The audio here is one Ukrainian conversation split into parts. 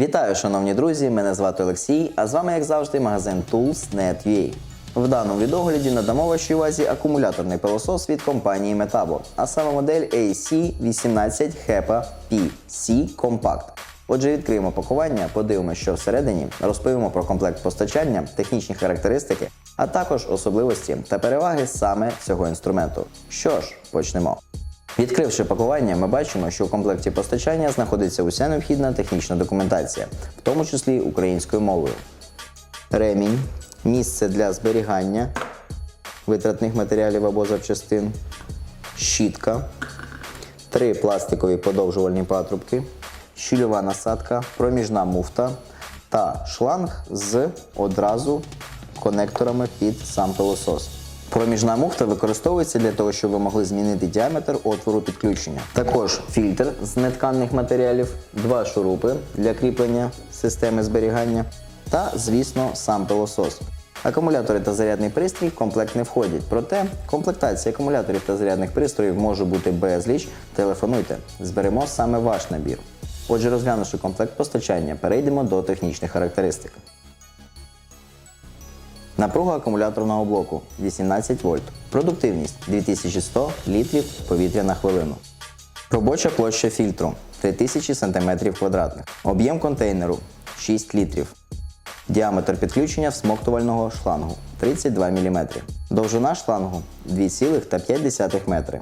Вітаю, шановні друзі! Мене звати Олексій, а з вами, як завжди, магазин Tools.net.ua. В даному відогляді надамо вашій увазі акумуляторний пилосос від компанії Metabo, а саме модель AC18 HEPA PC Compact. Отже, відкриємо пакування, подивимося, що всередині, розповімо про комплект постачання, технічні характеристики, а також особливості та переваги саме цього інструменту. Що ж, почнемо. Відкривши пакування, ми бачимо, що у комплекті постачання знаходиться уся необхідна технічна документація, в тому числі українською мовою. Ремінь, місце для зберігання витратних матеріалів або запчастин, щітка, три пластикові подовжувальні патрубки, щільова насадка, проміжна муфта та шланг з одразу конекторами під сам пилосос. Проміжна муфта використовується для того, щоб ви могли змінити діаметр отвору підключення. Також фільтр з нетканних матеріалів, два шурупи для кріплення системи зберігання та, звісно, сам пилосос. Акумулятори та зарядний пристрій в комплект не входять. Проте комплектація акумуляторів та зарядних пристроїв може бути безліч. Телефонуйте, зберемо саме ваш набір. Отже, розглянувши комплект постачання, перейдемо до технічних характеристик. Напруга акумуляторного блоку 18 вольт. Продуктивність 2100 літрів повітря на хвилину. Робоча площа фільтру 3000 см квадратних. Об'єм контейнеру 6 літрів. Діаметр підключення всмоктувального шлангу 32 мм. Довжина шлангу 2,5 метри.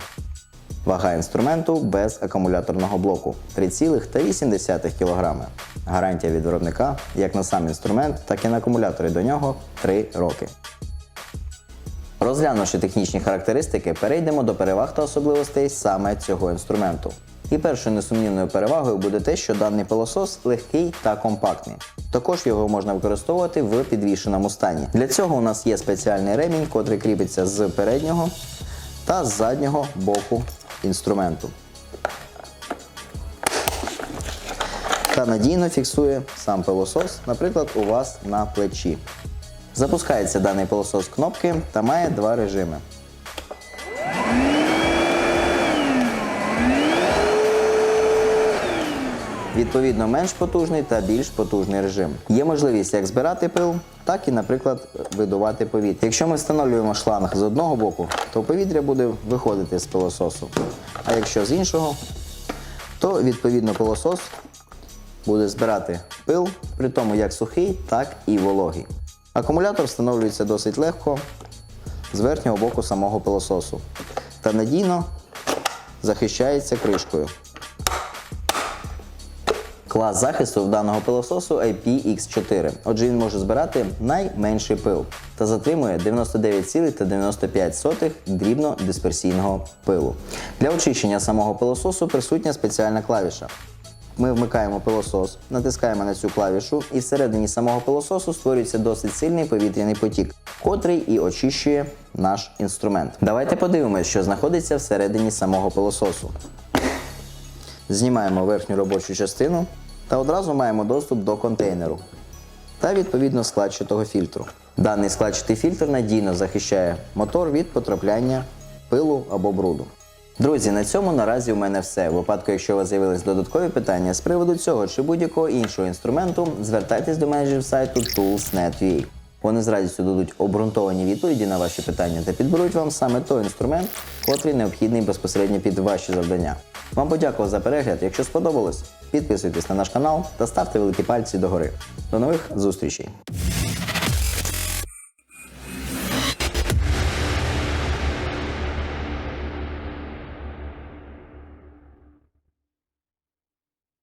Вага інструменту без акумуляторного блоку 3,8 кг. Гарантія від виробника як на сам інструмент, так і на акумулятори до нього 3 роки. Розглянувши технічні характеристики, перейдемо до переваг та особливостей саме цього інструменту. І першою несумнівною перевагою буде те, що даний пилосос легкий та компактний. Також його можна використовувати в підвішеному стані. Для цього у нас є спеціальний ремінь, котрий кріпиться з переднього та з заднього боку інструменту. Та надійно фіксує сам пилосос, наприклад, у вас на плечі. Запускається даний пилосос кнопки та має два режими. Відповідно, менш потужний та більш потужний режим. Є можливість як збирати пил, так і, наприклад, видувати повітря. Якщо ми встановлюємо шланг з одного боку, то повітря буде виходити з пилососу. А якщо з іншого, то відповідно пилосос буде збирати пил, при тому як сухий, так і вологий. Акумулятор встановлюється досить легко з верхнього боку самого пилососу та надійно захищається кришкою. Клас захисту в даного пилососу IPX4. Отже, він може збирати найменший пил та затримує 99,95 дрібно-дисперсійного пилу. Для очищення самого пилососу присутня спеціальна клавіша. Ми вмикаємо пилосос, натискаємо на цю клавішу, і всередині самого пилососу створюється досить сильний повітряний потік, котрий і очищує наш інструмент. Давайте подивимося, що знаходиться всередині самого пилососу. Знімаємо верхню робочу частину та одразу маємо доступ до контейнеру та відповідно складчатого фільтру. Даний складчатий фільтр надійно захищає мотор від потрапляння пилу або бруду. Друзі, на цьому наразі у мене все. В випадку, якщо у вас з'явились додаткові питання з приводу цього чи будь-якого іншого інструменту, звертайтесь до менеджерів сайту Tools.net.ua. Вони з радістю дадуть обґрунтовані відповіді на ваші питання та підберуть вам саме той інструмент, котрий необхідний безпосередньо під ваші завдання. Вам подякував за перегляд. Якщо сподобалось, підписуйтесь на наш канал та ставте великі пальці догори. До нових зустрічей!